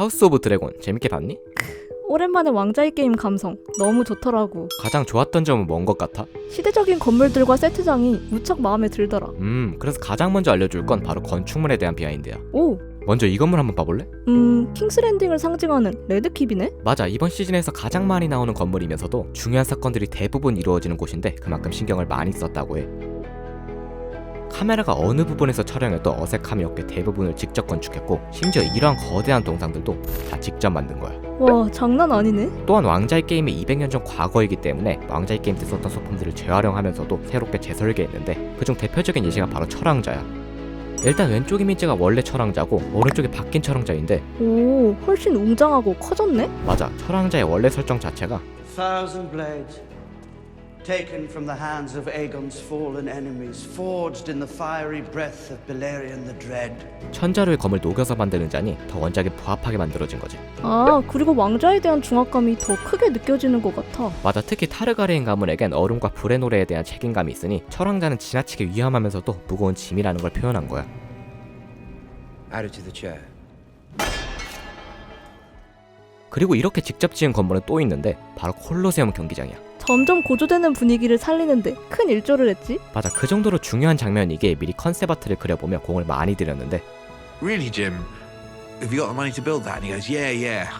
하우스 오브 드래곤 재밌게 봤니? 오랜만에 왕자의 게임 감성 너무 좋더라고. 가장 좋았던 점은 뭔 것 같아? 시대적인 건물들과 세트장이 무척 마음에 들더라. 음 그래서 가장 먼저 알려줄 건 바로 건축물에 대한 비하인드야 오, 먼저 이 건물 한번 봐볼래? 음, 킹스랜딩을 상징하는 레드킵이네? 맞아 이번 시즌에서 가장 많이 나오는 건물이면서도 중요한 사건들이 대부분 이루어지는 곳인데 그만큼 신경을 많이 썼다고 해 카메라가 어느 부분에서 촬영해도 어색함이 없게 대부분을 직접 건축했고 심지어 이러한 거대한 동상들도 다 직접 만든 거야 와, 장난 아니네? 또한 왕자의 게임이 200년 전 과거이기 때문에 왕자의 게임 때 썼던 소품들을 재활용하면서도 새롭게 재설계했는데 그중 대표적인 예시가 바로 철왕자야. 일단 왼쪽 이미지가 원래 철왕자고 오른쪽이 바뀐 철왕자인데 오, 훨씬 웅장하고 커졌네? 맞아 철왕자의 원래 설정 자체가 thousand blades, taken from the hands of Aegon's fallen enemies, forged in the fiery breath of Beleriand the Dread. 천자루의 검을 녹여서 만드는 자니 더 원작에 부합하게 만들어진 거지. 아, 그리고 왕자에 대한 중압감이 더 크게 느껴지는 것 같아. 맞아 특히 타르가리엔 가문에겐 얼음과 불의 노래에 대한 책임감이 있으니 철왕자는 지나치게 위험하면서도 무거운 짐이라는 걸 표현한 거야. Add it to the chair. 그리고 이렇게 직접 지은 건물은 또 있는데 바로 콜로세움 경기장이야. 점점 고조되는 분위기를 살리는데 큰 일조를 했지? 맞아 그 정도로 중요한 장면이기에 미리 컨셉 아트를 그려보며 공을 많이 들였는데 Really, Jim? Have you got the money to build that? And he goes, Yeah, yeah.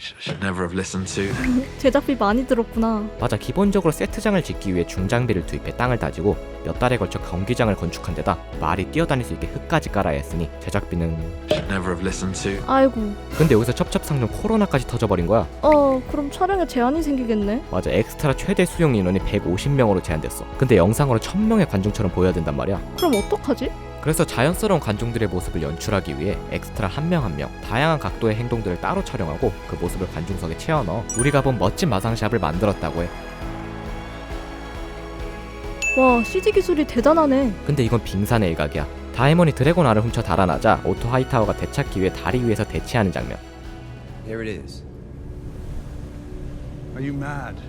Sh- Should never have listened to. 제작비 많이 들었구나. 맞아 기본적으로 세트장을 짓기 위해 중장비를 투입해 땅을 다지고 몇 달에 걸쳐 경기장을 건축한 데다 말이 뛰어다닐 수 있게 흙까지 깔아야 했으니 제작비는 Should never have listened to. 아이고. 근데 여기서 첩첩상중 코로나까지 터져버린 거야 어, 그럼 촬영에 제한이 생기겠네? 맞아 엑스트라 최대 수용 인원이 150명으로 제한됐어 근데 영상으로 1000명의 관중처럼 보여야 된단 말이야 그럼 어떡하지? 그래서 자연스러운 관중들의 모습을 연출하기 위해 엑스트라 한 명 한 명 다양한 각도의 행동들을 따로 촬영하고 그 모습을 관중석에 채워 넣어 우리가 본 멋진 마상샵을 만들었다고 해 와, CG 기술이 대단하네. 근데 이건 빙산의 일각이야 다이몬이 드래곤 알을 훔쳐 달아나자 오토 하이타워가 되찾기 위해 다리 위에서 대치하는 장면 Here it is. Are you mad?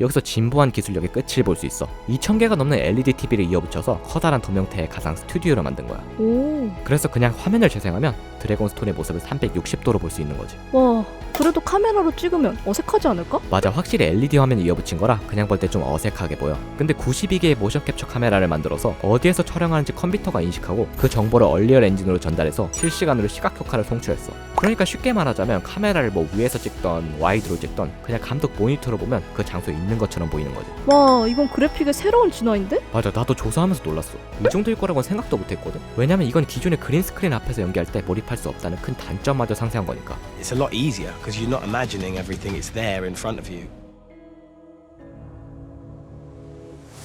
여기서 진보한 기술력의 끝을 볼 수 있어. 2000개가 넘는 LED TV를 이어붙여서 커다란 조명태의 가상 스튜디오를 만든 거야. 오, 그래서 그냥 화면을 재생하면 드래곤 스톤의 모습을 360도로 볼 수 있는 거지. 와, 그래도 카메라로 찍으면 어색하지 않을까? 맞아 확실히 LED 화면을 이어붙인 거라 그냥 볼 때 좀 어색하게 보여. 근데 92개의 모션 캡처 카메라를 만들어서 어디에서 촬영하는지 컴퓨터가 인식하고 그 정보를 얼리얼 엔진으로 전달해서 실시간으로 시각 효과를 송출했어. 그러니까 쉽게 말하자면 카메라를 뭐 위에서 찍던 와이드로 찍던 그냥 감독 모니터로 보면 그 장소에 있는 것처럼 보이는 거지. 와, 이건 그래픽의 새로운 진화인데? 맞아 나도 조사하면서 놀랐어. 이 정도일 거라고는 생각도 못했거든. 왜냐면 이건 기존의 그린 스크린 앞에서 연기할 때 몰입할 수 없다는 큰 단점마저 상쇄한 거니까. It's a lot easier because you're not imagining everything, it's there in front of you.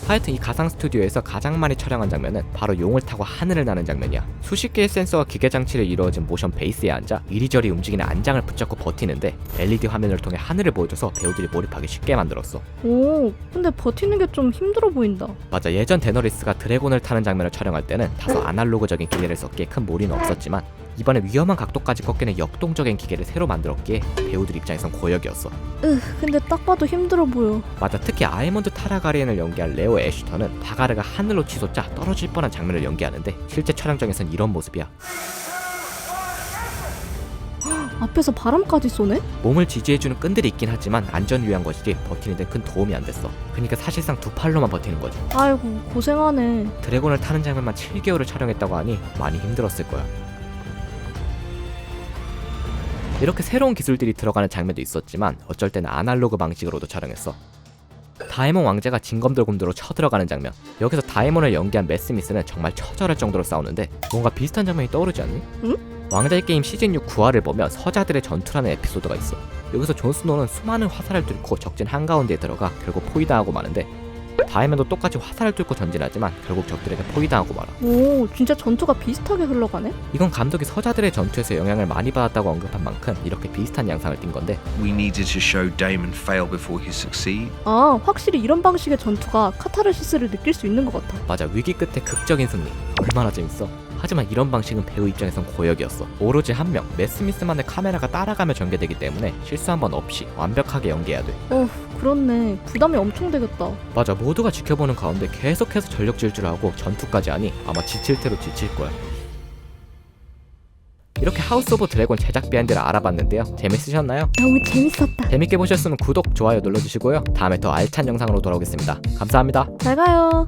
하여튼 이 가상 스튜디오에서 가장 많이 촬영한 장면은 바로 용을 타고 하늘을 나는 장면이야. 수십 개의 센서와 기계 장치를 이루어진 모션 베이스에 앉아 이리저리 움직이는 안장을 붙잡고 버티는데 LED 화면을 통해 하늘을 보여줘서 배우들이 몰입하기 쉽게 만들었어. 오, 근데 버티는 게 좀 힘들어 보인다. 맞아 예전 데너리스가 드래곤을 타는 장면을 촬영할 때는 다소 아날로그적인 기계를 썼기에 큰 무리는 없었지만 이번에 위험한 각도까지 꺾이는 역동적인 기계를 새로 만들었기에 배우들 입장에선 고역이었어. 으, 근데 딱 봐도 힘들어 보여. 맞아 특히 아이몬드 타라가리엔을 연기한 레오 애슈터는 바가르가 하늘로 치솟자 떨어질 뻔한 장면을 연기하는데 실제 촬영장에선 이런 모습이야 앞에서 바람까지 쏘네? 몸을 지지해주는 끈들이 있긴 하지만 안전 위한 것이지 버티는 데 큰 도움이 안 됐어 그러니까 사실상 두 팔로만 버티는 거지 아이고, 고생하네. 드래곤을 타는 장면만 7개월을 촬영했다고 하니 많이 힘들었을 거야 이렇게 새로운 기술들이 들어가는 장면도 있었지만 어쩔 때는 아날로그 방식으로도 촬영했어 다이몬 왕자가 징검들곰들로 쳐들어가는 장면 여기서 다이몬을 연기한 매스 미스는 정말 처절할 정도로 싸우는데 뭔가 비슷한 장면이 떠오르지 않니? 응? 왕자의 게임 시즌 6 9화를 보면 서자들의 전투라는 에피소드가 있어 여기서 존 스노는 수많은 화살을 뚫고 적진 한가운데에 들어가 결국 포위당하고 마는데 다이몬도 똑같이 화살을 뚫고 전진하지만 결국 적들에게 포위당하고 말아. 오, 진짜 전투가 비슷하게 흘러가네? 이건 감독이 서자들의 전투에서 영향을 많이 받았다고 언급한 만큼 이렇게 비슷한 양상을 띈 건데. We needed to show Damon fail before he succeed. 아, 확실히 이런 방식의 전투가 카타르시스를 느낄 수 있는 것 같아. 맞아 위기 끝에 극적인 승리. 얼마나 재밌어. 하지만 이런 방식은 배우 입장에선 고역이었어. 오로지 한명 매스미스만의 카메라가 따라가며 전개되기 때문에 실수 한 번 없이 완벽하게 연기해야 돼. 어, 그렇네. 부담이 엄청 되겠다. 맞아 모두가 지켜보는 가운데 계속해서 전력 질주를 하고 전투까지 하니 아마 지칠 대로 지칠 거야 이렇게 하우스 오브 드래곤 제작 비하인드를 알아봤는데요. 재밌으셨나요? 너무 재밌었다. 재밌게 보셨으면 구독, 좋아요 눌러주시고요. 다음에 더 알찬 영상으로 돌아오겠습니다. 감사합니다. 잘 가요.